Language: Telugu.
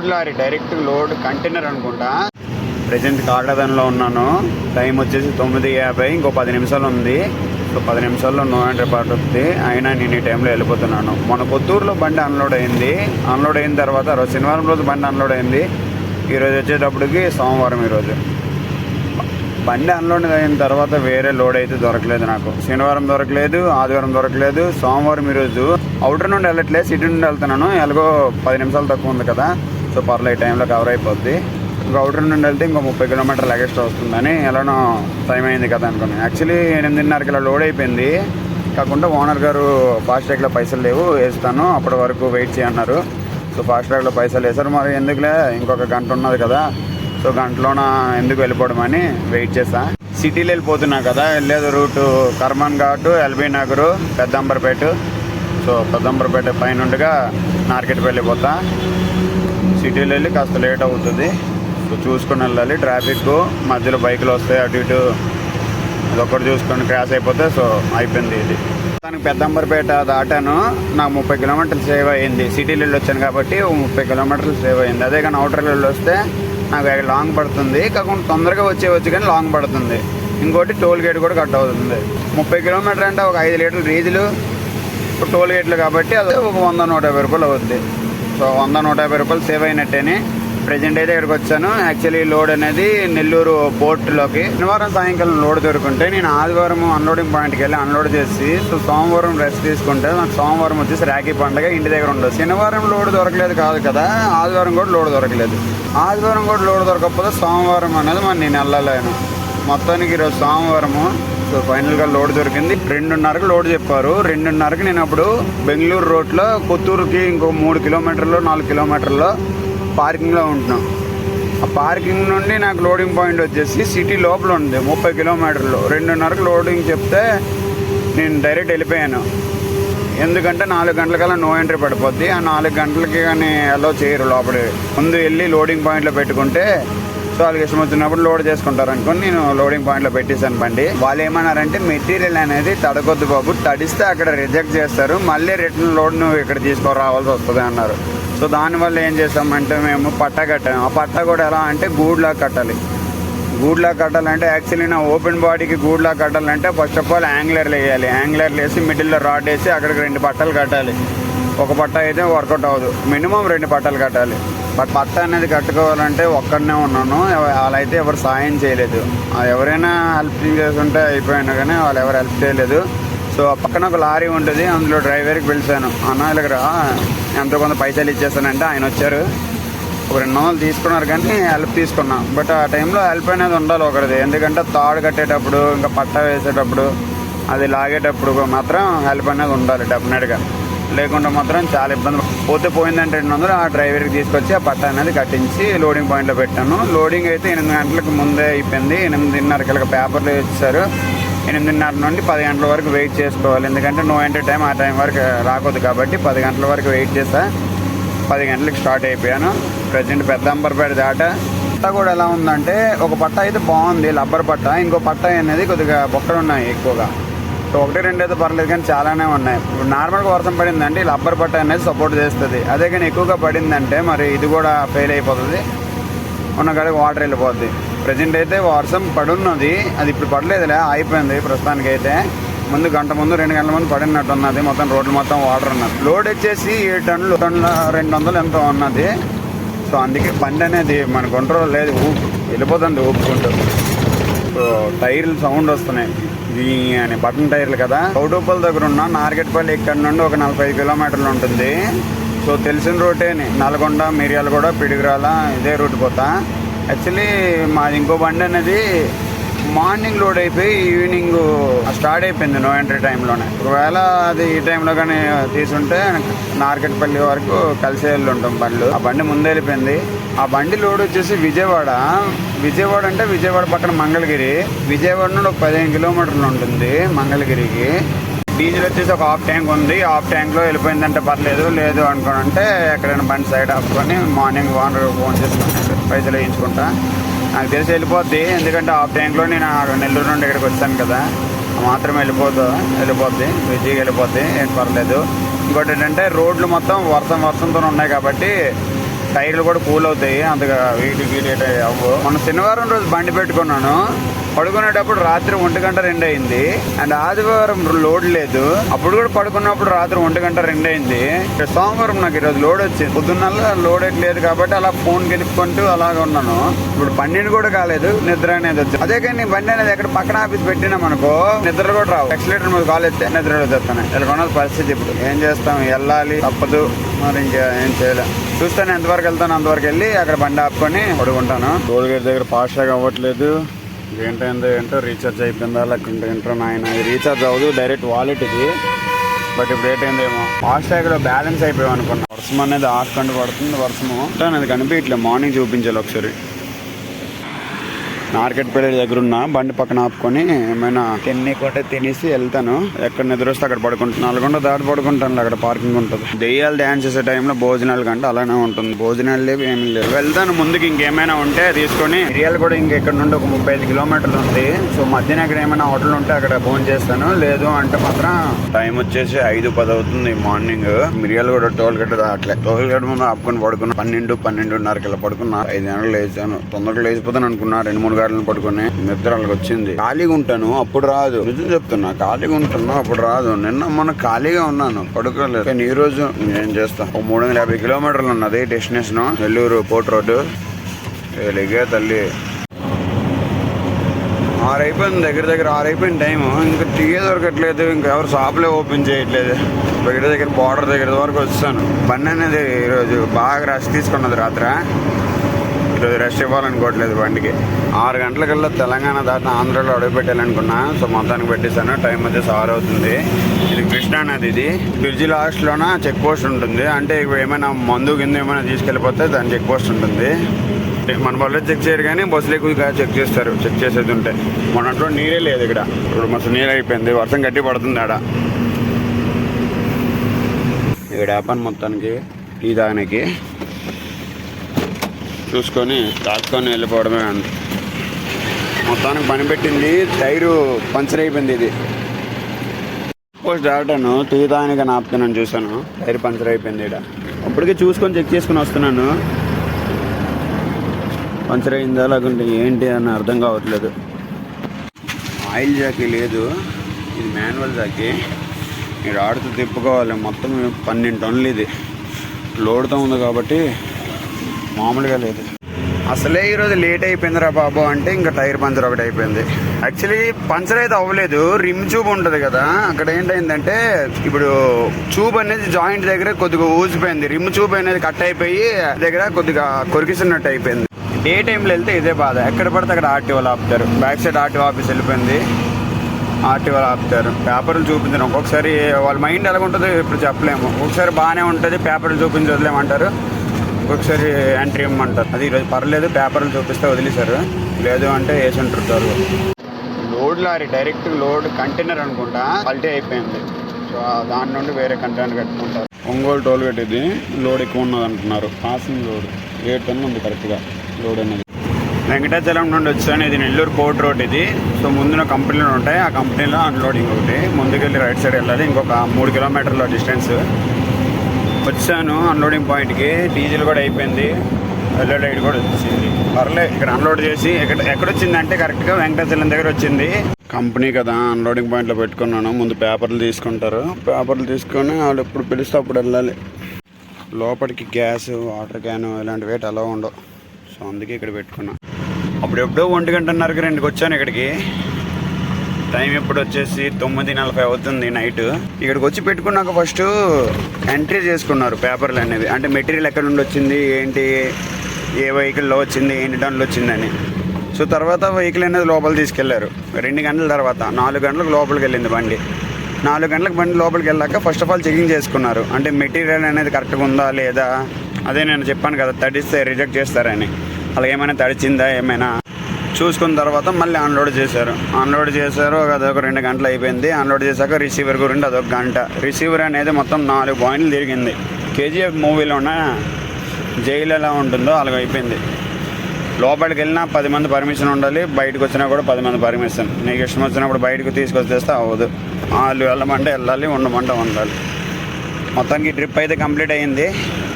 Load lorry direct load container అనుకుంటా. ప్రజెంట్ కాకడదంలో ఉన్నాను. టైం వచ్చేసి తొమ్మిది యాభై ఇంకో పది నిమిషాలు ఉంది. సో పది నిమిషాల్లో నో రిపార్ట్ పార్ట్ వస్తుంది. అయినా నేను ఈ టైంలో వెళ్ళిపోతున్నాను. మన కొత్తూరులో బండి అన్లోడ్ అయింది. అన్లోడ్ అయిన తర్వాత రోజు శనివారం రోజు బండి అన్లోడ్ అయింది. ఈరోజు వచ్చేటప్పటికి సోమవారం ఈరోజు బండి అన్లోడ్ అయిన తర్వాత వేరే లోడ్ అయితే దొరకలేదు నాకు. శనివారం దొరకలేదు ఆదివారం దొరకలేదు సోమవారం ఈరోజు అవుటర్ నుండి వెళ్ళట్లేదు సిటీ నుండి వెళ్తున్నాను. ఎలాగో పది నిమిషాలు తక్కువ ఉంది కదా. సో పర్లేదు టైంలో కవర్ అయిపోద్ది. ఇంకా అవుటర్ నుండి వెళ్తే ఇంకో ముప్పై కిలోమీటర్లు ఎక్స్ట్రా వస్తుందని ఎలానో టైం అయింది కదా అనుకున్నాను యాక్చువల్లీ ఎనిమిదిన్నరకి ఇలా లోడ్ అయిపోయింది. కాకుండా ఓనర్ గారు ఫాస్ట్ట్రాక్లో పైసలు లేవు వేస్తాను అప్పటి వరకు వెయిట్ చేయన్నారు. సో ఫాస్ట్ ట్రాక్లో పైసలు వేశారు. మరి ఎందుకులే ఇంకొక గంట ఉన్నది కదా. సో గంటలోన ఎందుకు వెళ్ళిపోవడం అని వెయిట్ చేస్తా సిటీలో వెళ్ళిపోతున్నా కదా వెళ్ళేది route Karman Ghat LB Nagar Peddambarapeta. So Peddambarapeta పైనుండగా మార్కెట్కి వెళ్ళిపోతా. సిటీలో వెళ్ళి కాస్త లేట్ అవుతుంది. సో చూసుకొని వెళ్ళాలి. ట్రాఫిక్ మధ్యలో బైకులు వస్తాయి అటు ఇటు అదొక్కటి చూసుకొని క్రాష్ అయిపోతే సో అయిపోయింది ఇది. దానికి పెద్దంబరపేట దాటాను. నాకు ముప్పై కిలోమీటర్లు సేవ్ అయింది. సిటీలో వెళ్ళి వచ్చాను కాబట్టి ముప్పై కిలోమీటర్లు సేవ్ అయింది. అదే కానీ అవుటర్ వెళ్ళి వస్తే నాకు లాంగ్ పడుతుంది. కాకుండా తొందరగా వచ్చేవచ్చు కానీ లాంగ్ పడుతుంది. ఇంకోటి టోల్ గేట్ కూడా కట్ అవుతుంది. ముప్పై కిలోమీటర్ అంటే ఒక ఐదు లీటర్లు డీజిల్ టోల్ గేట్లు కాబట్టి అది ఒక వంద నూట యాభై రూపాయలు అవుద్ది. సో వంద నూట యాభై రూపాయలు సేవ్ అయినట్టేని ప్రజెంట్ అయితే ఇక్కడికి వచ్చాను. యాక్చువల్లీ లోడ్ అనేది నెల్లూరు పోర్టులోకి శనివారం సాయంకాలం లోడ్ దొరుకుంటే నేను ఆదివారం అన్లోడింగ్ పాయింట్కి వెళ్ళి అన్లోడ్ చేసి సో సోమవారం రెస్ట్ తీసుకుంటే నాకు సోమవారం వచ్చేసి రాఖీ పండగ ఇంటి దగ్గర ఉండదు. శనివారం లోడ్ దొరకలేదు కాదు కదా ఆదివారం కూడా లోడ్ దొరకలేదు. ఆదివారం కూడా లోడ్ దొరకకపోతే సోమవారం అనేది మరి నేను వెళ్ళలేను. మొత్తానికి ఈరోజు సోమవారము. సో ఫైనల్గా లోడ్ దొరికింది. రెండున్నరకు లోడ్ చెప్పారు. రెండున్నరకు నేను అప్పుడు బెంగళూరు రోడ్లో కొత్తూరుకి ఇంకో మూడు కిలోమీటర్లు నాలుగు కిలోమీటర్లో పార్కింగ్లో ఉంటున్నాం. ఆ పార్కింగ్ నుండి నాకు లోడింగ్ పాయింట్ వచ్చేసి సిటీ లోపల ఉంది ముప్పై కిలోమీటర్లు. రెండున్నరకు లోడింగ్ చెప్తే నేను డైరెక్ట్ వెళ్ళిపోయాను. ఎందుకంటే నాలుగు గంటలకల్లా నో ఎంట్రీ పడిపోద్ది. ఆ నాలుగు గంటలకి కానీ అలో చేయరు లోపలి. ముందు వెళ్ళి లోడింగ్ పాయింట్లో పెట్టుకుంటే సో ఇష్టం వచ్చినప్పుడు లోడ్ చేసుకుంటారు అనుకోని నేను లోడింగ్ పాయింట్లో పెట్టేశాను బండి. వాళ్ళు ఏమన్నారంటే మెటీరియల్ అనేది తడకొద్దు బాబు. తడిస్తే అక్కడ రిజెక్ట్ చేస్తారు. మళ్ళీ రిటర్న్ లోడ్ నువ్వు ఇక్కడ తీసుకురావాల్సి వస్తుంది అన్నారు. సో దానివల్ల ఏం చేస్తామంటే మేము పట్టా కట్టాము. ఆ పట్టా కూడా ఎలా అంటే గూడ్లా కట్టాలి. గూడ్లా కట్టాలంటే యాక్చువల్లీ నా ఓపెన్ బాడీకి గూడ్లా కట్టాలంటే ఫస్ట్ ఆఫ్ ఆల్ యాంగ్లర్లు వేయాలి. యాంగ్లర్లు వేసి మిడిల్లో రాడ్ వేసి అక్కడికి రెండు పట్టలు కట్టాలి. ఒక పట్ట అయితే వర్కౌట్ అవ్వదు. మినిమం రెండు పట్టలు కట్టాలి. బట్ పట్ట అనేది కట్టుకోవాలంటే ఒక్కడనే ఉన్నాను. వాళ్ళైతే ఎవరు సాయం చేయలేదు. ఎవరైనా హెల్ప్ చేస్తుంటే అయిపోయాను కానీ వాళ్ళు ఎవరు హెల్ప్ చేయలేదు. సో ఆ పక్కన ఒక లారీ ఉంటుంది. అందులో డ్రైవర్కి పిలిచాను. అన్న ఇలాగ రా. ఎంతో కొంత పైసలు ఇచ్చేస్తానంటే ఆయన వచ్చారు. ఒక రెండు వందలు తీసుకున్నారు కానీ హెల్ప్ తీసుకున్నాం. బట్ ఆ టైంలో హెల్ప్ అనేది ఉండాలి ఒకరిది. ఎందుకంటే తాడు కట్టేటప్పుడు ఇంకా పట్ట వేసేటప్పుడు అది లాగేటప్పుడు మాత్రం హెల్ప్ అనేది ఉండాలి డెఫినెట్గా. లేకుండా మాత్రం చాలా ఇబ్బంది. పోతే పోయిందంటే రెండు వందలు ఆ డ్రైవర్కి తీసుకొచ్చి ఆ పట్ట అనేది కట్టించి లోడింగ్ పాయింట్లో పెట్టాను లోడింగ్ అయితే ఎనిమిది గంటలకు ముందే అయిపోయింది. ఎనిమిదిన్నరకి పేపర్లు ఇచ్చారు. ఎనిమిదిన్నర నుండి పది గంటల వరకు వెయిట్ చేసుకోవాలి. ఎందుకంటే నో ఎంటర్ టైం ఆ టైం వరకు రాకూడదు కాబట్టి పది గంటల వరకు వెయిట్ చేసా. పది గంటలకు స్టార్ట్ అయిపోయాను. ప్రజెంట్ పెద్ద అంబర్పేట దాట. పట్ట కూడా ఎలా ఉందంటే ఒక పట్ట అయితే బాగుంది లబ్బర్ పట్ట ఇంకో పట్ట అనేది కొద్దిగా బొక్కలు ఉన్నాయి ఎక్కువగా. ఒకటి రెండు అయితే పర్లేదు కానీ చాలానే ఉన్నాయి. ఇప్పుడు నార్మల్గా వర్షం పడిందంటే ఈ లబ్బర్ పట్ట అనేది సపోర్ట్ చేస్తుంది. అదే కానీ ఎక్కువగా పడిందంటే మరి ఇది కూడా ఫెయిల్ అయిపోతుంది. ఉన్న కాడికి వాటర్ వెళ్ళిపోద్ది. ప్రజెంట్ అయితే వర్షం పడున్నది. అది ఇప్పుడు పడలేదులే అయిపోయింది ప్రస్తుతానికి అయితే ముందు గంట ముందు రెండు గంటల ముందు పడినట్టు ఉన్నది. మొత్తం రోడ్లు మొత్తం వాటర్ ఉన్నది. లోడ్ వచ్చేసి ఏడు టన్నులు టన్నుల రెండు వందలు ఎంతో ఉన్నది. సో అందుకే బండి అనేది మన కంట్రోల్ లేదు. ఊపు వెళ్ళిపోతుంది ఊపుకుంటూ. టైర్లు సౌండ్ వస్తున్నాయి. ఇది అని బటన్ టైర్లు కదా. చౌటూపల్ దగ్గర ఉన్న నార్గెట్పల్లి ఇక్కడ నుండి ఒక నలభై ఐదు కిలోమీటర్లు ఉంటుంది. సో తెలిసిన రూటేని నల్గొండ మిరియాలు కూడా పిడిగిరాల ఇదే రూట్ పోతా. యాక్చువల్లీ మాది ఇంకో బండి అనేది మార్నింగ్ లోడ్ అయిపోయి ఈవినింగ్ స్టార్ట్ అయిపోయింది నో ఎంట్రీ టైంలోనే. ఒకవేళ అది ఈ టైంలో కానీ తీసుంటే నార్కెట్పల్లి వరకు కలిసి వెళ్ళి ఉంటాం బండ్లు. ఆ బండి ముందే వెళ్ళిపోయింది. ఆ బండి లోడ్ వచ్చేసి విజయవాడ. విజయవాడ అంటే విజయవాడ పక్కన మంగళగిరి. విజయవాడ నుండి ఒక పదిహేను కిలోమీటర్లు ఉంటుంది మంగళగిరికి. డీజిల్ వచ్చేసి ఒక హాఫ్ ట్యాంక్ ఉంది. హాఫ్ ట్యాంక్లో వెళ్ళిపోయిందంటే పర్లేదు. లేదు అనుకోనంటే ఎక్కడైనా బండి సైడ్ ఆపుకొని మార్నింగ్ ఓనర్ ఫోన్ చేసుకుంటే పైసలు వేయించుకుంటా. నాకు తెలిసి వెళ్ళిపోద్ది. ఎందుకంటే హాఫ్ ట్యాంక్లో నేను నెల్లూరు నుండి ఇక్కడికి వచ్చాను కదా. మాత్రం వెళ్ళిపోతా వెళ్ళిపోద్ది. విజయకి వెళ్ళిపోద్ది. ఏం పర్లేదు. ఇంకోటి ఏంటంటే రోడ్లు మొత్తం వర్షం వర్షంతో ఉన్నాయి కాబట్టి టైర్లు కూడా కూల్ అవుతాయి అంతగా వీటి వీటి అవ్వు. మన శనివారం రోజు బండి పెట్టుకున్నాను. పడుకునేటప్పుడు రాత్రి ఒంటి గంట రెండు అయింది. అండ్ ఆదివారం లోడ్ లేదు. అప్పుడు కూడా పడుకున్నప్పుడు రాత్రి ఒంటి గంట రెండు అయింది. సోమవారం నాకు ఈరోజు లోడ్ వచ్చింది. పొద్దున్నల్లా లోడ్ లేదు కాబట్టి అలా ఫోన్ గెలుపుకుంటూ అలాగ ఉన్నాను. ఇప్పుడు పన్నెండు కూడా కాలేదు నిద్ర అనేది వచ్చింది. అదే కానీ బండి అనేది ఎక్కడ పక్కన ఆఫీస్ పెట్టినాం అనుకో నిద్ర కూడా రావు. ఎక్సలేటర్ మీద కాల్ ఎత్తే నిద్ర వచ్చేస్తాను. ఇలా కొన్నది పరిస్థితి ఇప్పుడు. ఏం చేస్తాం? వెళ్ళాలి తప్పదు. మరి ఇంకా ఏం చేయలేం. చూస్తాను ఎంతవరకు వెళ్తాను అంతవరకు వెళ్ళి అక్కడ బండి ఆపుకొని పడుకుంటాను. టోల్ గేట్ దగ్గర ఫాస్ట్గా అవ్వట్లేదు. ఏంటంటే ఏంటో రీఛార్జ్ అయిపోయిందా లేకుంటే ఏంటో నాయన. రీఛార్జ్ అవ్వదు డైరెక్ట్ వాలెట్ ఇది. బట్ ఇప్పుడు ఏంటేమో ఫాస్ట్ ట్యాగ్లో బ్యాలెన్స్ అయిపోయాం అనుకున్నా. వర్షం అనేది ఆకండి పడుతుంది వర్షము. అది కనిపించట్లేదు. మార్నింగ్ చూపించాలి ఒకసారి. మార్కెట్ పేట దగ్గర ఉన్న బండి పక్కన ఆపుకొని ఏమైనా తిని కొట్టే తినేసి వెళ్తాను. ఎక్కడ నిద్ర వస్తే అక్కడ పడుకుంటాను నల్గొండ దాటి పడుకుంటాను అక్కడ పార్కింగ్ ఉంటుంది. దెయ్యాలు డ్యాన్స్ చేసే టైంలో భోజనాలు కంటే అలానే ఉంటుంది. భోజనాలు లేవు ఏమి లేవు. వెళ్తాను ముందుకు ఇంకేమైనా ఉంటే తీసుకొని. మిరియాలు కూడా ఇంకెక్కడ నుండి ఒక ముప్పై ఐదు కిలోమీటర్లు ఉంది. సో మధ్యన అక్కడ ఏమైనా హోటల్ ఉంటే అక్కడ ఫోన్ చేస్తాను. లేదు అంటే మాత్రం టైం వచ్చేసి ఐదు పది అవుతుంది మార్నింగ్ మిరియాలు కూడా టోల్ గట్ట రావట్లే. టోల్ గట్ట ముందు ఆపుకొని పడుకున్నాను పన్నెండు పన్నెండున్నరకి ఇలా పడుకున్నా. ఐదు గంటలు లేచాను. తొందరగా లేచిపోతాను అనుకున్నా. రెండు మూడు గంటలు పడుకొని నిద్ర వాళ్ళకి వచ్చింది. ఖాళీగా ఉంటాను అప్పుడు రాదు. నిజం చెప్తున్నా ఖాళీగా ఉంటాను అప్పుడు రాదు. నిన్న మొన్న ఖాళీగా ఉన్నాను పడుకోలేదు. కానీ ఈ రోజు ఏం చేస్తాను ఒక మూడు వందల యాభై కిలోమీటర్లు ఉన్నది డెస్టినేషన్. Nellore port road. ఎలిగే తల్లి. ఆరు అయిపోయింది దగ్గర దగ్గర ఆరు అయిపోయిన టైం ఇంకా టీ దొరకట్లేదు ఇంకా ఎవరు షాపులే ఓపెన్ చేయట్లేదు. దగ్గర దగ్గర బార్డర్ దగ్గర వరకు వచ్చాను. బండి అనేది ఈరోజు బాగా రష్ తీసుకున్నది రాత్రి. ఈరోజు రెస్ట్ ఇవ్వాలనుకోవట్లేదు బండికి. ఆరు గంటలకల్లా తెలంగాణ దాటిన ఆంధ్రాలో అడుగు పెట్టాలనుకున్నా సో మొత్తానికి పెట్టేశాను. టైం వచ్చేసి ఆరు అవుతుంది. ఇది కృష్ణా నది ఇది. బ్రిడ్జి లాస్ట్లోన చెక్ పోస్ట్ ఉంటుంది. అంటే ఇప్పుడు ఏమైనా మందు కింద ఏమైనా తీసుకెళ్ళిపోతే దాని చెక్ పోస్ట్ ఉంటుంది. మన బస్సులో చెక్ చేయరు కానీ బస్సులు ఎక్కువగా చెక్ చేస్తారు. చెక్ చేసేది ఉంటే. మొన్నట్లో నీరే లేదు ఇక్కడ. ఇప్పుడు మస్తు నీరు అయిపోయింది. వర్షం గట్టి పడుతుంది ఆడ. ఇక్కడ ఆపాను మొత్తానికి. టీ తాగడానికి చూసుకొని తాక్కొని వెళ్ళిపోవడమే అంత. మొత్తానికి పని పెట్టింది టైరు పంచర్ అయిపోయింది ఇది. పోస్ట్ దాటాను టీ తాగడానికి చూసాను టైర్ పంచర్ అయిపోయింది ఇక్కడ అప్పటికే చూసుకొని చెక్ చేసుకుని వస్తున్నాను. పంచర్ అయిందా లేకుంటే ఏంటి అని అర్థం కావట్లేదు. ఆయిల్ జాకీ లేదు. ఇది మాన్యువల్ జాకీ. మీరు ఆడుతూ తిప్పుకోవాలి. మొత్తం పన్నెండు టన్నులు ఇది. లోడ్తో ఉంది కాబట్టి మామూలుగా లేదు. అసలే ఈరోజు లేట్ అయిపోయిందిరా బాబు అంటే ఇంకా టైర్ పంచర్ ఒకటి అయిపోయింది. యాక్చువల్లీ పంచర్ అయితే అవ్వలేదు రిమ్ ట్యూబ్ ఉంటుంది కదా అక్కడ ఏంటైందంటే ఇప్పుడు ట్యూబ్ అనేది జాయింట్ దగ్గర కొద్దిగా ఊసిపోయింది రిమ్ ట్యూబ్ అనేది కట్ అయిపోయి దగ్గర కొద్దిగా కొరికిస్తున్నట్టు అయిపోయింది. డే టైంలో వెళ్తే ఇదే బాధ ఎక్కడ పడితే అక్కడ ఆర్టీఓలు ఆపుతారు. బ్యాక్ సైడ్ ఆర్టీఓ ఆఫీస్ వెళ్ళిపోయింది ఆర్టీఓలు ఆపుతారు. పేపర్లు చూపించడం ఒక్కొక్కసారి వాళ్ళ మైండ్ ఎలా ఉంటుందో ఇప్పుడు చెప్పలేము. ఒకసారి బాగానే ఉంటుంది పేపర్లు చూపించి వదిలేమంటారు. ఒక్కొక్కసారి ఎంట్రీ ఇవ్వమంటారు అది ఈరోజు పర్లేదు పేపర్లు చూపిస్తే వదిలేశారు. లేదు అంటే వేసి ఉంటారు load lorry direct load container అనుకుంటా క్వాలిటీ అయిపోయింది. సో దాని నుండి వేరే కంటైనర్ కట్టుకుంటారు. ఒంగోలు టోల్ గేట్ ఇది లోడ్ ఎక్కువ ఉన్నది అంటున్నారు. పాసింగ్ లోడ్ ఏడు టన్ను ఉంది కరెక్ట్గా లోడ్ అనేది. వెంకటాచలం నుండి వచ్చాను ఇది నెల్లూరు పోర్ట్ రోడ్ ఇది. సో ముందున కంపెనీలు ఉంటాయి. ఆ కంపెనీలో అన్లోడింగ్ ఒకటి. ముందుకెళ్ళి రైట్ సైడ్ వెళ్ళాలి. ఇంకొక మూడు కిలోమీటర్ల డిస్టెన్స్ వచ్చాను అన్లోడింగ్ పాయింట్కి డీజిల్ కూడా అయిపోయింది. ఎల్లో లైట్ కూడా వచ్చింది. పర్లే ఇక్కడ అన్లోడ్ చేసి ఎక్కడ ఎక్కడొచ్చిందంటే కరెక్ట్గా వెంకటాచలం దగ్గర వచ్చింది. కంపెనీ కదా అన్లోడింగ్ పాయింట్లో పెట్టుకున్నాను. ముందు పేపర్లు తీసుకుంటారు. పేపర్లు తీసుకొని వాళ్ళు ఎప్పుడు పిలిస్తే అప్పుడు వెళ్ళాలి. లోపలికి గ్యాస్ వాటర్ క్యాన్ ఇలాంటివి అలా ఉండవు. సో అందుకే ఇక్కడ పెట్టుకున్నా. అప్పుడు ఎప్పుడో ఒంటి గంటన్నరకి రెండుకి వచ్చాను ఇక్కడికి. టైం ఇప్పుడు వచ్చేసి తొమ్మిది నలభై అవుతుంది నైట్. ఇక్కడికి వచ్చి పెట్టుకున్నాక ఫస్ట్ ఎంట్రీ చేసుకున్నారు పేపర్లు అనేవి. అంటే మెటీరియల్ ఎక్కడ నుండి వచ్చింది ఏంటి ఏ వెహికల్లో వచ్చింది ఎన్ని టన్నులు వచ్చిందని. సో తర్వాత వెహికల్ అనేది లోపల తీసుకెళ్ళారు. రెండు గంటల తర్వాత నాలుగు గంటలకు లోపలికి వెళ్ళింది బండి. నాలుగు గంటలకు బండి లోపలికి వెళ్ళాక ఫస్ట్ ఆఫ్ ఆల్ చెకింగ్ చేసుకున్నారు. అంటే మెటీరియల్ అనేది కరెక్ట్గా ఉందా లేదా? అదే నేను చెప్పాను కదా తడిస్తే రిజెక్ట్ చేస్తారని. అలాగే ఏమైనా తడిచిందా ఏమైనా? చూసుకున్న తర్వాత మళ్ళీ అన్లోడ్ చేశారు. అన్లోడ్ చేశారు అదొక రెండు గంటలు అయిపోయింది. అన్లోడ్ చేశాక రిసీవర్ గురించి అదొక గంట. రిసీవర్ అనేది మొత్తం నాలుగు పాయింట్లు తిరిగింది. కేజీఎఫ్ మూవీలోన జైలు ఎలా ఉంటుందో అలాగ అయిపోయింది. లోపలికి వెళ్ళినా పది మంది పర్మిషన్ ఉండాలి బయటకు వచ్చినా కూడా పది మంది పర్మిషన్. నీకు ఇష్టం వచ్చినప్పుడు బయటకు తీసుకొచ్చేస్తే అవ్వదు. వాళ్ళు వెళ్ళమంటే వెళ్ళాలి ఉండమంటే ఉండాలి. మొత్తానికి ట్రిప్ అయితే కంప్లీట్ అయ్యింది.